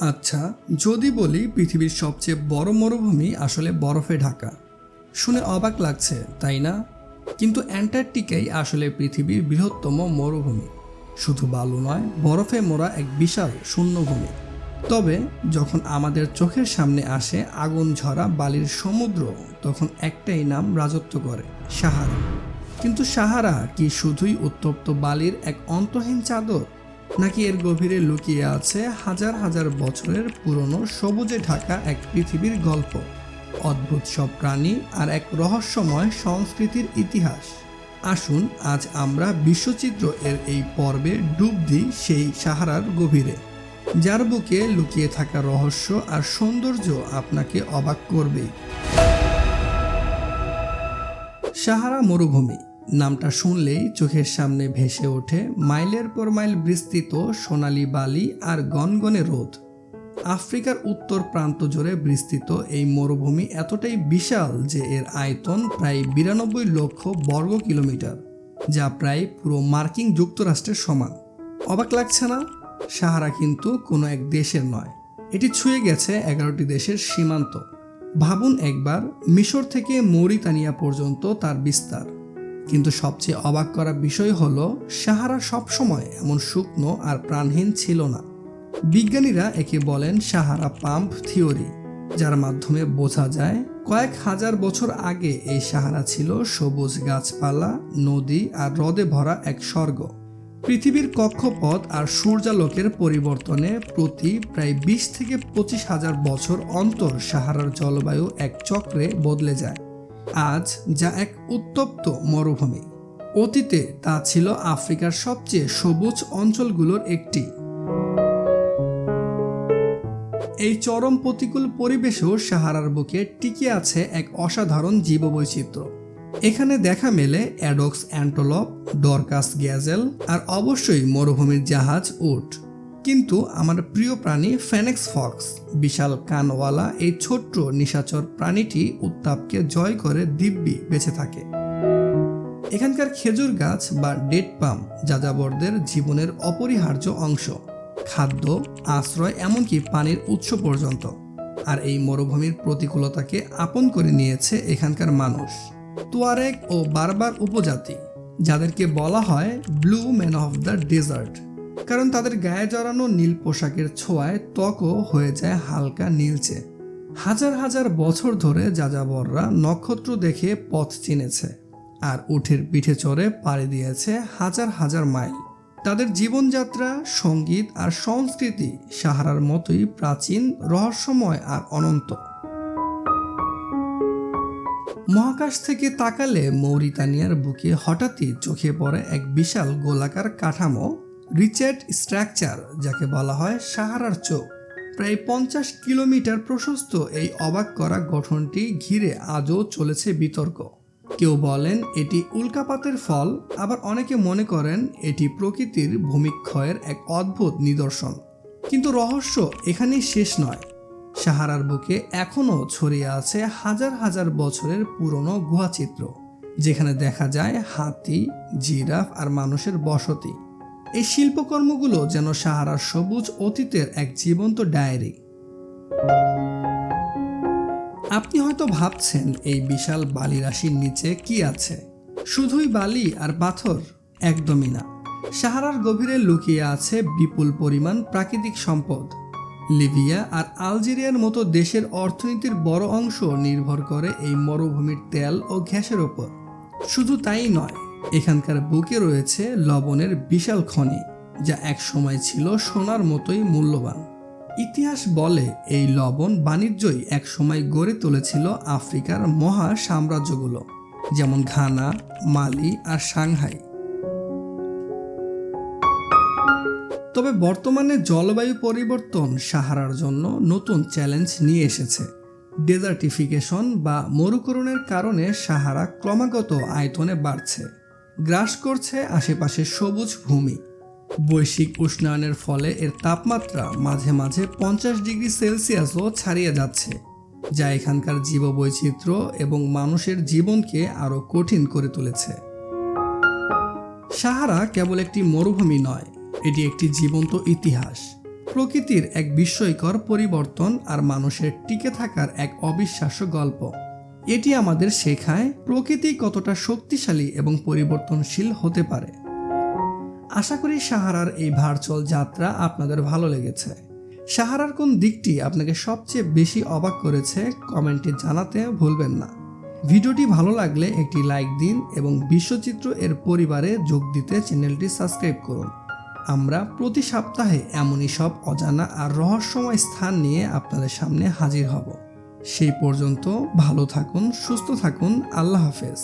আচ্ছা যদি বলি পৃথিবীর সবচেয়ে বড় মরুভূমি আসলে বরফে ঢাকা। শুনে অবাক লাগছে, তাই না? কিন্তু অ্যান্টার্কটিকাই আসলে পৃথিবীর বৃহত্তম মরুভূমি। শুধু বালু নয়, বরফে মোড়া এক বিশাল শূন্যভূমি। তবে যখন আমাদের চোখের সামনে আসে আগুন ঝরা বালির সমুদ্র, তখন একটাই নাম রাজত্ব করে, সাহারা। কিন্তু সাহারা কি শুধুই উত্তপ্ত বালির এক অন্তহীন চাদর? নাকি এর গভীরে লুকিয়ে আছে হাজার হাজার বছরের পুরনো সবুজে ঢাকা এক পৃথিবীর গল্প, অদ্ভুত সব প্রাণী আর এক রহস্যময় সংস্কৃতির ইতিহাস। আসুন আজ আমরা বিশ্বচিত্র এর এই পর্বে ডুব দিই সেই সাহারার গভীরে, যার বুকে লুকিয়ে থাকা রহস্য আর সৌন্দর্য আপনাকে অবাক করবেই। সাহারা মরুভূমি নামটা শুনলেই চোখের সামনে ভেসে ওঠে মাইলের পর মাইল বিস্তৃত সোনালি বালি আর গনগনে রোদ। আফ্রিকার উত্তর প্রান্ত জুড়ে বিস্তৃত এই মরুভূমি এতটাই বিশাল যে এর আয়তন প্রায় বিরানব্বই লক্ষ বর্গ কিলোমিটার, যা প্রায় পুরো মার্কিন যুক্তরাষ্ট্রের সমান। অবাক লাগছে না? সাহারা কিন্তু কোনো এক দেশের নয়। এটি ছুঁয়ে গেছে এগারোটি দেশের সীমান্ত। ভাবুন একবার, মিশর থেকে মৌরিতানিয়া পর্যন্ত তার বিস্তার। কিন্তু সবচেয়ে অবাক করা বিষয় হলো, সাহারা সবসময় এমন শুকনো আর প্রাণহীন ছিল না। বিজ্ঞানীরা একে বলেন সাহারা পাম্প থিওরি, যার মাধ্যমে বোঝা যায় কয়েক হাজার বছর আগে এই সাহারা ছিল সবুজ গাছপালা, নদী আর হ্রদে ভরা এক স্বর্গ। পৃথিবীর কক্ষপথ আর সূর্যালোকের পরিবর্তনে প্রতি প্রায় বিশ থেকে পঁচিশ হাজার বছর অন্তর সাহারার জলবায়ু এক চক্রে বদলে যায়। আজ যা এক উত্তপ্ত মরুভূমি। অতীতে তা ছিল আফ্রিকার সবচেয়ে সবুজ অঞ্চলগুলোর একটি। এই চরম প্রতিকূল পরিবেশেও সাহারার বুকে টিকে আছে এক অসাধারণ জীববৈচিত্র্য। এখানে দেখা মেলে অ্যাডক্স অ্যান্টোলপ, ডরকাস গ্যাজেল আর অবশ্যই মরুভূমির জাহাজ উট। কিন্তু আমার প্রিয় প্রাণী ফেনেক্স ফক্স। বিশাল কানওয়ালা এই ছোট্ট নিশাচর প্রাণীটি উত্তাপকে জয় করে দিব্যি বেঁচে থাকে। এখানকার খেজুর গাছ বা ডেট পাম যাযাবরদের জীবনের অপরিহার্য অংশ। খাদ্য, আশ্রয়, এমনকি পানির উৎস পর্যন্ত। আর এই মরুভূমির প্রতিকূলতাকে আপন করে নিয়েছে এখানকার মানুষ। তুয়ারেক ও বারবার উপজাতি, যাদেরকে বলা হয় blue man of the desert. কারণ তাদের গায়ে জড়ানো নীল পোশাকের ছোঁয়ায় ত্বকও হয়ে যায় হালকা নীলচে। হাজার হাজার বছর ধরে যাযাবররা নক্ষত্র দেখে পথ চিনেছে আর উঠের পিঠে চড়ে পাড়ি দিয়েছে হাজার হাজার মাইল। তাদের জীবনযাত্রা, সংগীত আর সংস্কৃতি সাহারার মতোই প্রাচীন, রহস্যময় আর অনন্ত। মহাকাশ থেকে তাকালে মৌরিতানিয়ার বুকে হঠাৎই চোখে পড়ে এক বিশাল গোলাকার কাঠামো রিচেট স্ট্রাকচার, যাকে বলা হয় সাহারার চোখ। প্রায় পঞ্চাশ কিলোমিটার প্রশস্ত এই অবাক করা গঠনটি ঘিরে আজও চলেছে বিতর্ক। কেউ বলেন এটি উল্কাপাতের ফল, আবার অনেকে মনে করেন এটি প্রকৃতির ভূমিক্ষয়ের এক অদ্ভুত নিদর্শন। কিন্তু রহস্য এখানেই শেষ নয়। সাহারার বুকে এখনও ছড়িয়ে আছে হাজার হাজার বছরের পুরনো গুহাচিত্র, যেখানে দেখা যায় হাতি, জিরাফ আর মানুষের বসতি। এই শিল্পকর্মগুলো যেন সাহারার সবুজ অতীতের এক জীবন্ত ডায়েরি। আপনি হয়তো ভাবছেন, এই বিশাল বালি রাশির নিচে কি আছে? শুধুই বালি আর পাথর একদমই না। সাহারার গভীরে লুকিয়ে আছে বিপুল পরিমাণ প্রাকৃতিক সম্পদ। লিবিয়া আর আলজেরিয়ার মতো দেশের অর্থনীতির বড় অংশ নির্ভর করে এই মরুভূমির তেল ও গ্যাসের ওপর। শুধু তাই নয় এখানকার বুকে রয়েছে লবণের বিশাল খনি, যা এক সময় ছিল সোনার মতোই মূল্যবান। ইতিহাস বলে এই লবণ বাণিজ্যই এক সময় গড়ে তুলেছিল আফ্রিকার মহা সাম্রাজ্যগুলো, যেমন ঘানা, মালি আর সাংহাই। তবে বর্তমানে জলবায়ু পরিবর্তন সাহারার জন্য নতুন চ্যালেঞ্জ নিয়ে এসেছে। ডেজার্টিফিকেশন বা মরুকরণের কারণে সাহারা ক্রমাগত আয়তনে বাড়ছে। গ্রাস করছে আশেপাশে সবুজ ভূমি। বৈশ্বিক উষ্ণায়নের ফলে এর তাপমাত্রা মাঝে মাঝে পঞ্চাশ ডিগ্রি সেলসিয়াসও ছাড়িয়ে যাচ্ছে, যা এখানকার জীববৈচিত্র্য এবং মানুষের জীবনকে আরও কঠিন করে তুলেছে। সাহারা কেবল একটি মরুভূমি নয়, এটি একটি জীবন্ত ইতিহাস। প্রকৃতির এক বিস্ময়কর পরিবর্তন আর মানুষের টিকে থাকার এক অবিশ্বাস্য গল্প। এটি আমাদের শেখায় প্রকৃতি কতটা শক্তিশালী এবং পরিবর্তনশীল হতে পারে। আশা করি সাহারার এই ভার্চুয়াল যাত্রা আপনাদের ভালো লেগেছে। সাহারার কোন দিকটি আপনাকে সবচেয়ে বেশি অবাক করেছে, কমেন্টে জানাতে ভুলবেন না। ভিডিওটি ভালো লাগলে একটি লাইক দিন এবং বিশ্বচিত্র এর পরিবারে যোগ দিতে চ্যানেলটি সাবস্ক্রাইব করুন। আমরা প্রতি সপ্তাহে এমনই সব অজানা আর রহস্যময় স্থান নিয়ে আপনাদের সামনে হাজির হব। সেই পর্যন্ত ভালো থাকুন সুস্থ থাকুন। আল্লাহ হাফেজ।